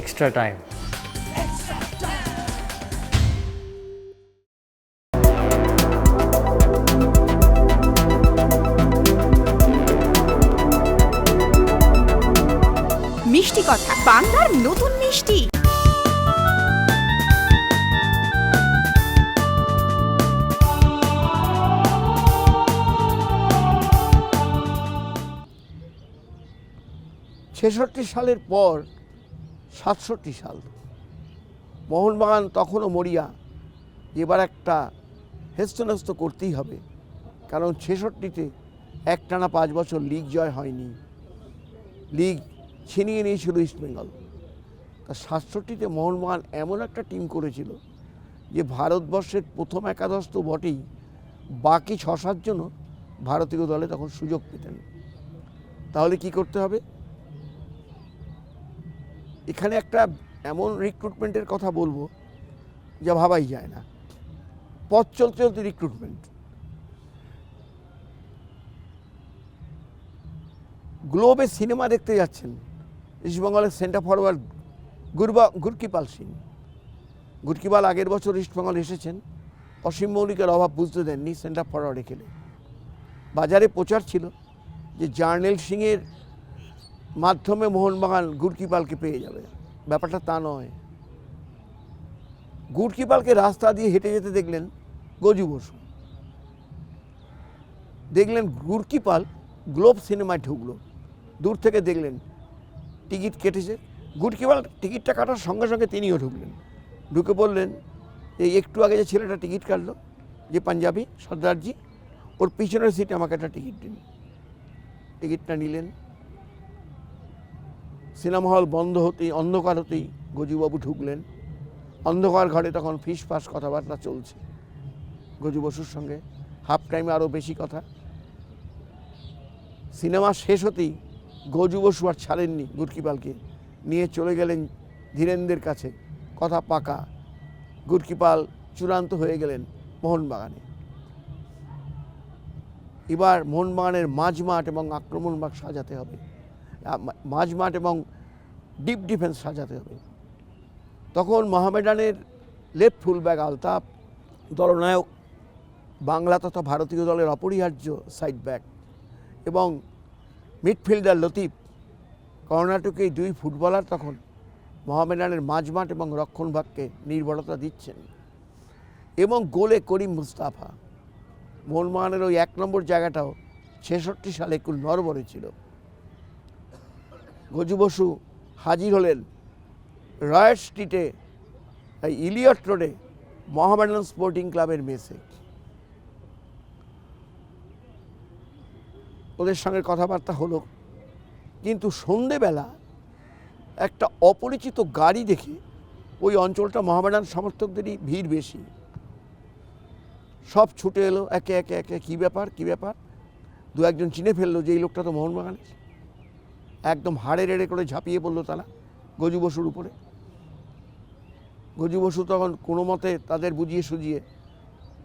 Extra time মিষ্টি কথা বাংলার নতুন মিষ্টি। ছেষট্টি সালের পর সাতষট্টি সাল। মোহনবাগান তখনও মরিয়া, এবার একটা হেস্তনেস্ত করতেই হবে, কারণ ছেষট্টিতে একটানা পাঁচ বছর লিগ জয় হয়নি। লিগ ছিনিয়ে নিয়েছিল ইস্টবেঙ্গল তা সাতষট্টিতে মোহনবাগান এমন একটা টিম করেছিল যে ভারতবর্ষের প্রথম একাদশ তো বটেই, বাকি ছ সাতজনও ভারতীয় দলে তখন সুযোগ পেতেন। তাহলে কি করতে হবে? এখানে একটা এমন রিক্রুটমেন্টের কথা বলব যা ভাবাই যায় না। পথ চলতে চলতে রিক্রুটমেন্ট গ্লোবে সিনেমা দেখতে যাচ্ছেন। ইস্টবেঙ্গলের সেন্টার ফরওয়ার্ড গুরবা, গুরকিপাল সিং। গুরকিপাল আগের বছর ইস্টবেঙ্গল এসেছেন। অসীম মৌলিকের অভাব বুঝতে দেননি সেন্টার ফরওয়ার্ডে খেলে। বাজারে প্রচার ছিল যে জার্নেল সিংয়ের মাধ্যমে মোহনবাগান গুড়কিপালকে পেয়ে যাবে। ব্যাপারটা তা নয়। গুড়কিপালকে রাস্তা দিয়ে হেঁটে যেতে দেখলেন গজু বসু। দেখলেন গুড়কিপাল গ্লোব সিনেমায় ঢুকলো। দূর থেকে দেখলেন টিকিট কেটেছে। গুড়কিপাল টিকিটটা কাটার সঙ্গে সঙ্গে তিনিও ঢুকলেন। ঢুকে বললেন, এই একটু আগে যে ছেলেটা টিকিট কাটলো, যে পাঞ্জাবি, সর্দারজি, ওর পিছনের সিটে আমাকে একটা টিকিট দিন। টিকিটটা নিলেন। সিনেমা হল বন্ধ হতেই, অন্ধকার হতেই গজুবাবু ঢুকলেন। অন্ধকার ঘরে তখন ফিস ফাস কথাবার্তা চলছে। গজু বসুর সঙ্গে হাফ টাইমে আরও বেশি কথা। সিনেমা শেষ হতেই গজু বসু আর ছাড়েননি গুরকিপালকে নিয়ে চলে গেলেন ধীরেন্দ্রের কাছে। কথা পাকা। গুরকিপাল চূড়ান্ত হয়ে গেলেন মোহনবাগানে। এবার মোহনবাগানের মাঝমাঠ এবং আক্রমণ মাঠ সাজাতে হবে। মাঝমাঠ এবং ডিপ ডিফেন্স সাজাতে হবে। তখন মোহামেডানের লেফট ফুলব্যাক আলতাপ দলনায়ক, বাংলা তথা ভারতীয় দলের অপরিহার্য সাইড ব্যাক এবং মিডফিল্ডার লতিফ কর্ণাটকে দুই ফুটবলার তখন মোহামেডানের মাঝমাঠ এবং রক্ষণভাগকে নির্ভরতা দিচ্ছেন এবং গোলে করিম মুস্তাফা। মোহনবাগানের ওই এক নম্বর জায়গাটাও ছেষট্টি সালে একটু নরবরে ছিল। গজু বসু হাজির হলেন রয়্যাল স্ট্রিটে ইলিয়ট রোডে, মোহামেডান স্পোর্টিং ক্লাবের মেসে। ওদের সঙ্গে কথাবার্তা হলো, কিন্তু সন্ধেবেলা একটা অপরিচিত গাড়ি দেখে ওই অঞ্চলটা মোহামেডান সমর্থকদেরই ভিড় বেশি। সব ছুটে এলো, একে একে একে, কী ব্যাপার কী ব্যাপার? দু একজন চিনে ফেলল যে এই লোকটা তো মোহনবাগানের। একদম হাড়ে রেড়ে করে ঝাঁপিয়ে পড়ল তারা গজু বসুর উপরে। গজু বসু তখন কোনো মতে তাদের বুঝিয়ে সুজিয়ে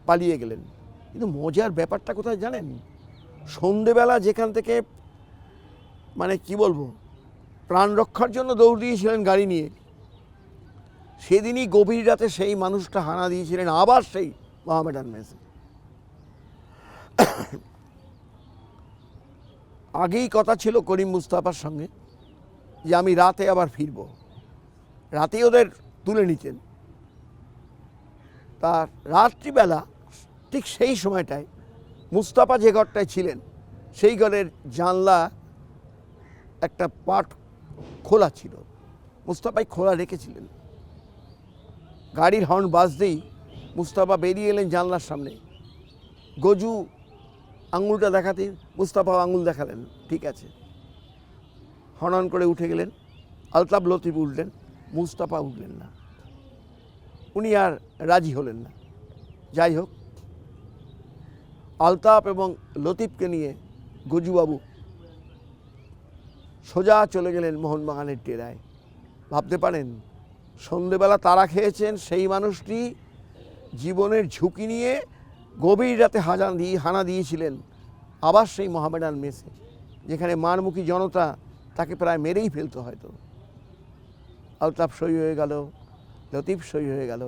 পালিয়ে গেলেন। কিন্তু মজার ব্যাপারটা কোথায় জানেন? সন্ধেবেলা যেখান থেকে মানে কি বলব, প্রাণ রক্ষার জন্য দৌড় দিয়েছিলেন গাড়ি নিয়ে, সেদিনই গভীর রাতে সেই মানুষটা হানা দিয়েছিলেন আবার সেই মোহামেডান মেসে। আগেই কথা ছিল করিম মুস্তাফার সঙ্গে যে আমি রাতে আবার ফিরব। রাতেই ওদের তুলে নিতেন। তার রাত্রিবেলা ঠিক সেই সময়টায় মুস্তাফা যে ঘরটায় ছিলেন, সেই ঘরের জানলা একটা পাট খোলা ছিল। মুস্তাফাই খোলা রেখেছিলেন। গাড়ির হর্ন বাজতেই মুস্তাফা বেরিয়ে এলেন জানলার সামনে। গজু আঙুলটা দেখাতে মুস্তাফা আঙুল দেখালেন, ঠিক আছে। হনন করে উঠে গেলেন, আলতাফ লতিফ উঠলেন, মুস্তাফা উঠলেন না। উনি আর রাজি হলেন না। যাই হোক, আলতাফ এবং লতিফকে নিয়ে গজুবাবু সোজা চলে গেলেন মোহনবাগানের ডেরায় ভাবতে পারেন, সন্ধেবেলা তারা খেয়েছেন সেই মানুষটি, জীবনের ঝুঁকি নিয়ে গভীর রাতে হাজান দিয়ে, হানা দিয়েছিলেন আবার সেই মোহামেডান মেসে, যেখানে মারমুখী জনতা তাকে প্রায় মেরেই ফেলতো হয়তো। আলতাফ সই হয়ে গেল, লতিফ সই হয়ে গেল।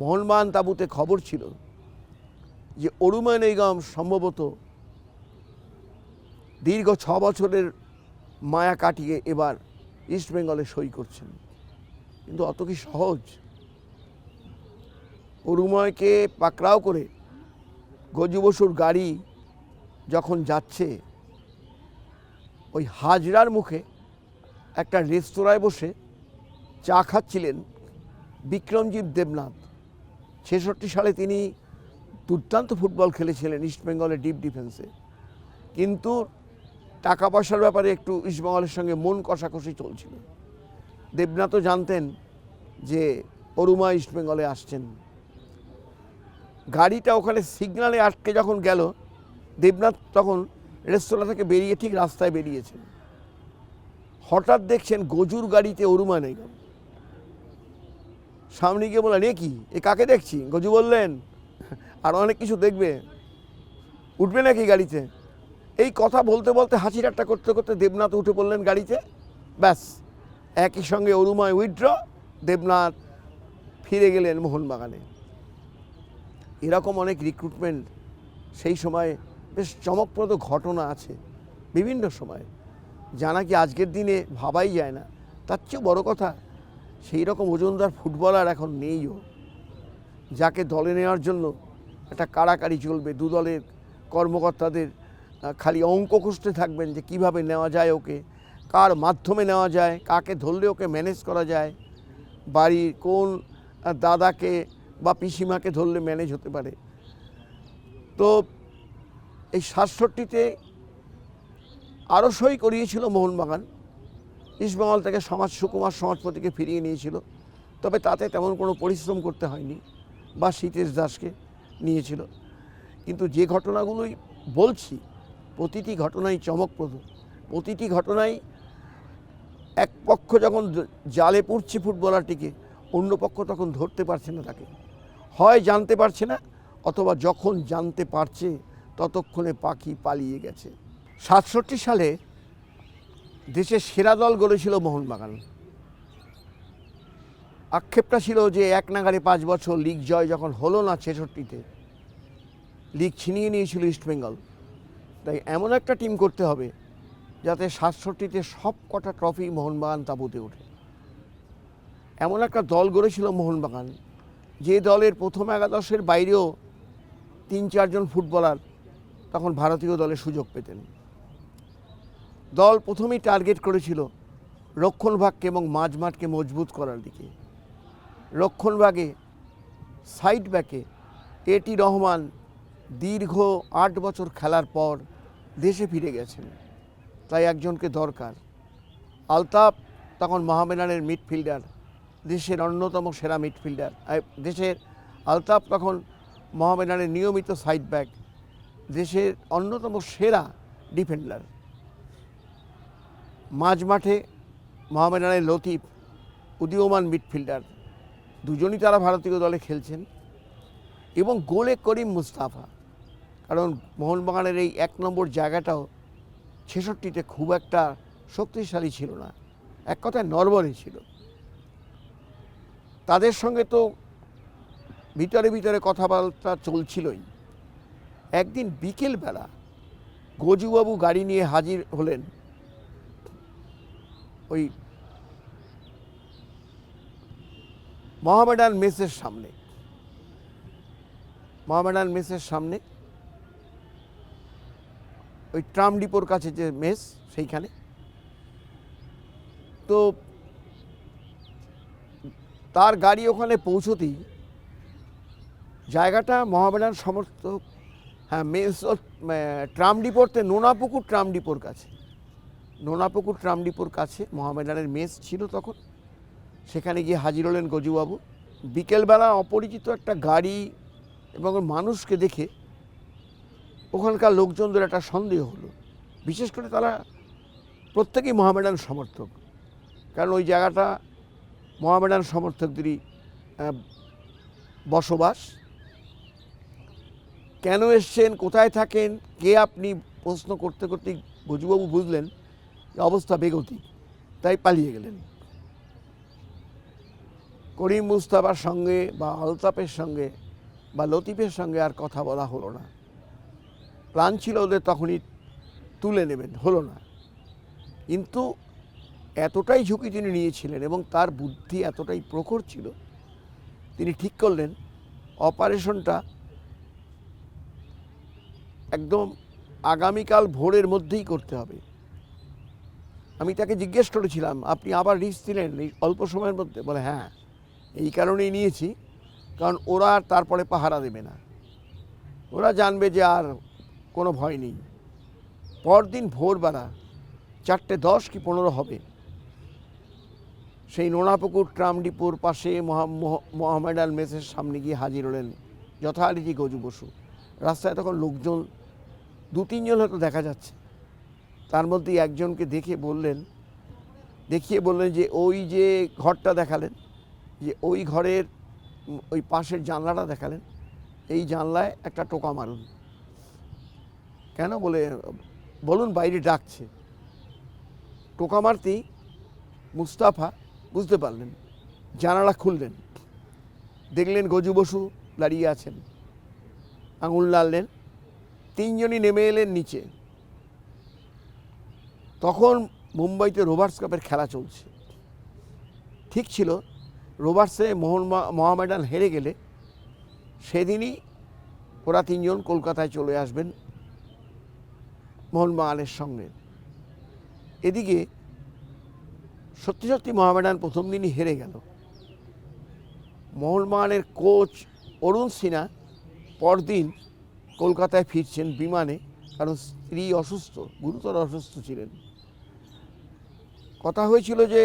মোহনবাগান তাবুতে খবর ছিল যে অরুমা নিগম সম্ভবত দীর্ঘ ছ বছরের মায়া কাটিয়ে এবার ইস্ট বেঙ্গলে সই করছেন। কিন্তু অত কি সহজ? অরুময়কে পাকড়াও করে গজু বসুর গাড়ি যখন যাচ্ছে, ওই হাজরার মুখে একটা রেস্তোরাঁয় বসে চা খাচ্ছিলেন বিক্রমজিৎ দেবনাথ। ছেষট্টি সালে তিনি দুর্দান্ত ফুটবল খেলেছিলেন ইস্টবেঙ্গলের ডিপ ডিফেন্সে। কিন্তু টাকা পয়সার ব্যাপারে একটু ইস্টবেঙ্গলের সঙ্গে মন কষাকষি চলছিল। দেবনাথও জানতেন যে অরুমা ইস্টবেঙ্গলে আসছেন। গাড়িটা ওখানে সিগনালে আটকে যখন গেল, দেবনাথ তখন রেস্তোরাঁ থেকে বেরিয়ে ঠিক রাস্তায় বেরিয়েছেন। হঠাৎ দেখছেন গজুর গাড়িতে অরুমা নেই। সামনে গিয়ে বললেন, এ কি? এ কাকে দেখছি? গজু বললেন? আর অনেক কিছু দেখবে। উঠবে নাকি গাড়িতে? এই কথা বলতে বলতে হাসি ঠাট্টা করতে করতে দেবনাথ উঠে পড়লেন গাড়িতে। ব্যাস, একই সঙ্গে অরুমায় উইথড্র, দেবনাথ ফিরে গেলেন মোহনবাগানে। এরকম অনেক রিক্রুটমেন্ট সেই সময়ে বেশ চমকপ্রদ ঘটনা আছে বিভিন্ন সময়ে। যা নাকি আজকের দিনে ভাবাই যায় না। তার চেয়েও বড় কথা সেই রকম ওজনদার ফুটবলার এখন নেইও যাকে দলে নেওয়ার জন্য একটা কাড়াকাড়ি চলবে, দু দলের কর্মকর্তাদের খালি অঙ্ক কষতে থাকবেন যে কীভাবে নেওয়া যায় ওকে, কার মাধ্যমে নেওয়া যায়, কাকে ধরলে ওকে ম্যানেজ করা যায়, বাড়ির কোন দাদাকে বা পিসিমাকে ধরলে ম্যানেজ হতে পারে। তো এই সাতষট্টিতে আরও সই করিয়েছিল মোহনবাগান। ইস্টবেঙ্গল থেকে সমাজ, সুকুমার সমাজপতিকে ফিরিয়ে নিয়েছিল। তবে তাতে তেমন কোনো পরিশ্রম করতে হয়নি বা সীতেশ দাসকে নিয়েছিল। কিন্তু যে ঘটনাগুলোই বলছি, প্রতিটি ঘটনাই চমকপ্রদ। প্রতিটি ঘটনাই এক পক্ষ যখন জালে পড়ছে ফুটবলারটিকে, অন্য পক্ষ তখন ধরতে পারছে না তাকে। হয় জানতে পারছে না, অথবা যখন জানতে পারছে, ততক্ষণে পাখি পালিয়ে গেছে। সাতষট্টি সালে দেশের সেরা দল গড়েছিল মোহনবাগান। আক্ষেপটা ছিল যে এক নাগারে পাঁচ বছর লিগ জয় যখন হলো না ছেষট্টিতে, লিগ ছিনিয়ে নিয়েছিল ইস্টবেঙ্গল তাই এমন একটা টিম করতে হবে যাতে সাতষট্টিতে সব কটা ট্রফি মোহনবাগান তাঁবুতে ওঠে। এমন একটা দল গড়েছিল মোহনবাগান। যে দলের প্রথম একাদশের বাইরেও তিন, চারজন ফুটবলার তখন ভারতীয় দলে সুযোগ পেতেন। দল প্রথমেই টার্গেট করেছিল রক্ষণভাগকে এবং মাঝমাঠকে মজবুত করার দিকে। রক্ষণভাগে সাইড ব্যাকে এটি রহমান দীর্ঘ আট বছর খেলার পর দেশে ফিরে গেছেন। তাই একজনকে দরকার। আলতাফ, তখন মহামেডানের মিডফিল্ডার। দেশের অন্যতম সেরা মিডফিল্ডার। দেশের আলতাফ তখন মহামেডানের নিয়মিত সাইড ব্যাক দেশের অন্যতম সেরা ডিফেন্ডার মাঝমাঠে মোহামেডানের লতিফ, উদীয়মান মিডফিল্ডার। দুজনই তারা ভারতীয় দলে খেলছেন। এবং গোলে করিম মুস্তাফা। কারণ মোহনবাগানের এই এক নম্বর জায়গাটাও ছেষট্টিতে খুব একটা শক্তিশালী ছিল না। এক কথায় নরবরে ছিল। তাদের সঙ্গে তো ভিতরে ভিতরে কথাবার্তা চলছিলই। একদিন বিকেলবেলা গজুবাবু গাড়ি নিয়ে হাজির হলেন ওই মহামেডান মেসের সামনে। মহামেডান মেসের সামনে ওই ট্রাম ডিপোর কাছে যে মেস সেইখানে। তো তার গাড়ি ওখানে পৌঁছতেই জায়গাটা মহামেডান সমর্থক হ্যাঁ মেস ট্রাম ডিপোরতে নোনাপুকুর ট্রাম ডিপোর কাছে। নোনাপুকুর ট্রাম ডিপোর কাছে মহামেডানের মেস ছিল তখন। সেখানে গিয়ে হাজির হলেন গজুবাবু। বিকেলবেলা অপরিচিত একটা গাড়ি এবং মানুষকে দেখে ওখানকার লোকজনদের একটা সন্দেহ হলো। বিশেষ করে তারা প্রত্যেকেই মহামেডান সমর্থক। কারণ ওই জায়গাটা মহামেডান সমর্থকদেরই বসবাস। কেন এসছেন? কোথায় থাকেন? কে আপনি? প্রশ্ন করতে করতে গজুবাবু বুঝলেন অবস্থা বেগতি তাই পালিয়ে গেলেন। করিম মুস্তাফার সঙ্গে বা আলতাফের সঙ্গে বা লতিফের সঙ্গে আর কথা বলা হলো না। প্ল্যান ছিল ওদের তখনই তুলে নেবেন, হলো না। কিন্তু এতটাই ঝুঁকি তিনি নিয়েছিলেন এবং তার বুদ্ধি এতটাই প্রখর ছিল, তিনি ঠিক করলেন, অপারেশনটা একদম আগামীকাল ভোরের মধ্যেই করতে হবে। আমি তাকে জিজ্ঞেস করেছিলাম, আপনি আবার রিস্ক দিলেন এই অল্প সময়ের মধ্যে? বলে হ্যাঁ এই কারণেই নিয়েছি, কারণ ওরা আর তারপরে পাহারা দেবে না। ওরা জানবে যে আর কোনো ভয় নেই। পরদিন ভোরবেলা চারটে দশ কি পনেরো হবে সেই নোনাপুকুর ট্রাম ডিপোর পাশে মহা- মহ- মোহামেডান মেসের সামনে গিয়ে হাজির হলেন যথারীতি গজু বসু। রাস্তায় তখন লোকজন, দু তিনজন হয়তো দেখা যাচ্ছে। তার মধ্যে একজনকে দেখে বললেন, দেখিয়ে বললেন যে ওই যে ঘরটা দেখালেন, যে ওই ঘরের ওই পাশের জানলাটা দেখালেন। এই জানলায় একটা টোকা মারুন। কেন বলে, বলুন বাইরে ডাকছে। টোকা মারতেই মুস্তাফা বুঝতে পারলেন, জানালা খুললেন, দেখলেন গজু বসু দাঁড়িয়ে আছেন। আঙুল নাড়লেন, তিনজনই নেমে এলেন নিচে। তখন মুম্বাইতে রোভার্স কাপের খেলা চলছে। ঠিক ছিল, রোভার্সে মোহন মোহামেডান হেরে গেলে সেদিনই ওরা তিনজন কলকাতায় চলে আসবেন মোহনবাগানের সঙ্গে। এদিকে সত্যি সত্যি মোহামেডান প্রথম দিনই হেরে গেল। মোহনবাগানের কোচ অরুণ সিনহা পরদিন কলকাতায় ফিরছেন বিমানে, কারণ স্ত্রী অসুস্থ, গুরুতর অসুস্থ ছিলেন। কথা হয়েছিল যে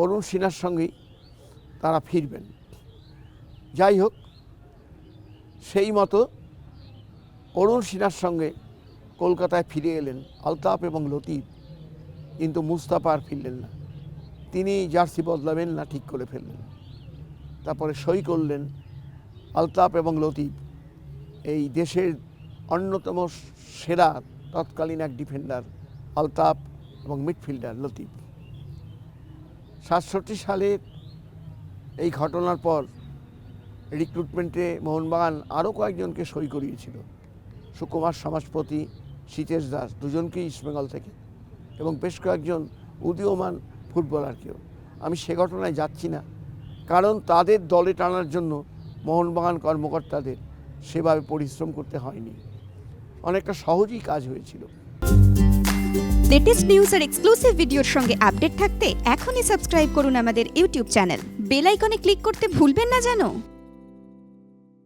অরুণ সিনহার সঙ্গেই তারা ফিরবেন। যাই হোক, সেই মতো অরুণ সিনহার সঙ্গে কলকাতায় ফিরে এলেন আলতাফ এবং লতিফ, কিন্তু মুস্তাফা আর ফিরলেন না। তিনি জার্সি বদলাবেন, না ঠিক করে ফেললেন। তারপরে সই করলেন আলতাফ এবং লতিফ। এই দেশের অন্যতম সেরা তৎকালীন এক ডিফেন্ডার আলতাফ এবং মিডফিল্ডার লতিফ। সাতষট্টি সালের এই ঘটনার পর রিক্রুটমেন্টে মোহনবাগান আরও কয়েকজনকে সই করিয়েছিল। সুকুমার সমাজপতি সীতেশ দাস, দুজনকেই ইস্টবেঙ্গল থেকে এবং বেশ কয়েকজন উদীয়মান ফুটবলারকেও আমি সে ঘটনায় যাচ্ছি না। কারণ তাদের দলে টানার জন্য মোহনবাগান কর্মকর্তাদের সেভাবে পরিশ্রম করতে হয়নি। অনেকটা সহজেই কাজ হয়েছিল। লেটেস্ট নিউজ আর এক্সক্লুসিভ ভিডিওর সঙ্গে আপডেট থাকতে এখনই সাবস্ক্রাইব করুন আমাদের ইউটিউব চ্যানেল বেল আইকনে ক্লিক করতে ভুলবেন না জানো